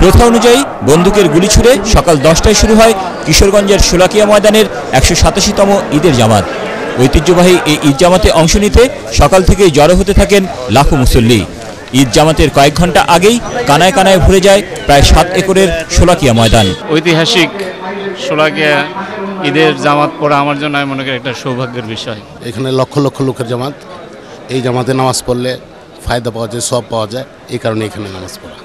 প্রথা অনুযায়ী বন্দুকের গুলি ছুড়ে সকাল দশটায় শুরু হয় কিশোরগঞ্জের শোলাকিয়া ময়দানের একশো সাতাশিতম ঈদের জামাত। ঐতিহ্যবাহী এই ঈদ জামাতে অংশ নিতে সকাল থেকেই জড়ো হতে থাকেন লাখো মুসল্লি। ঈদ জামাতের কয়েক ঘণ্টা আগেই কানায় কানায় ভরে যায় প্রায় সাত একরের শোলাকিয়া ময়দান। ঐতিহাসিক সোলাকিয়া ঈদের জামাত পড়া আমার জন্য আমি মনে করি একটা সৌভাগ্যের বিষয়। এখানে লক্ষ লক্ষ লোকের জামাত। এই জামাতে নামাজ পড়লে ফায়দা পাওয়া যায় সব পাওয়া যায় এই কারণে এখানে নামাজ পড়া।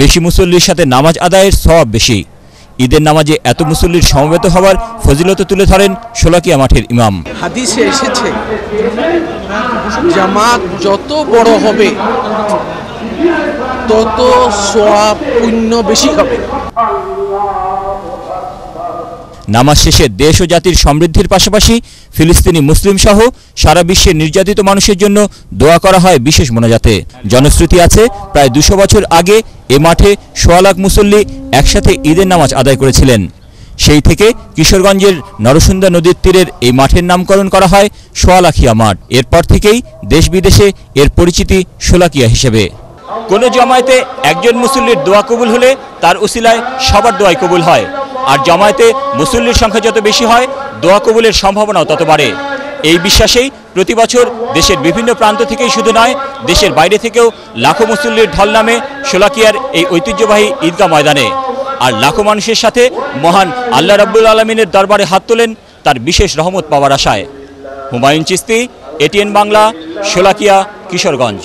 বেশি মুসল্লির সাথে নামাজ আদায়ের সব বেশি। ঈদের নামাজে এত মুসল্লির সমবেত হওয়ার ফজিলত তুলে ধরেন শোলাকিয়া মাঠের ইমাম। হাদিসে এসেছে জামাত যত বড় হবে তত সোয়াব পুণ্য বেশি হবে। নামাজ শেষে দেশ ও জাতির সমৃদ্ধির পাশাপাশি ফিলিস্তিনি মুসলিম সহ সারা বিশ্বের নির্যাতিত মানুষের জন্য দোয়া করা হয় বিশেষ মোনাজাতে। জনশ্রুতি আছে, প্রায় দুশো বছর আগে এ মাঠে সোয়া লাখ মুসল্লি একসাথে ঈদের নামাজ আদায় করেছিলেন। সেই থেকে কিশোরগঞ্জের নরসুন্দা নদীর তীরের এই মাঠের নামকরণ করা হয় সোয়ালাখিয়া মাঠ। এরপর থেকেই দেশ বিদেশে এর পরিচিতি সোলাকিয়া হিসেবে। কোনো জমায়েতে একজন মুসল্লির দোয়া কবুল হলে তার উসিলায় সবার দোয়াই কবুল হয়। আর জমায়েতে মুসল্লির সংখ্যা যত বেশি হয়, দোয়া কবুলের সম্ভাবনাও তত বাড়ে। এই বিশ্বাসেই প্রতি বছর দেশের বিভিন্ন প্রান্ত থেকেই শুধু নয়, দেশের বাইরে থেকেও লাখো মুসল্লির ঢল নামে শোলাকিয়ার এই ঐতিহ্যবাহী ঈদগাহ ময়দানে। আর লাখো মানুষের সাথে মহান আল্লাহ রাব্বুল আলমিনের দরবারে হাত তোলেন তার বিশেষ রহমত পাওয়ার আশায়। হুমায়ুন চিস্তি এটিএন বাংলা, শোলাকিয়া, কিশোরগঞ্জ।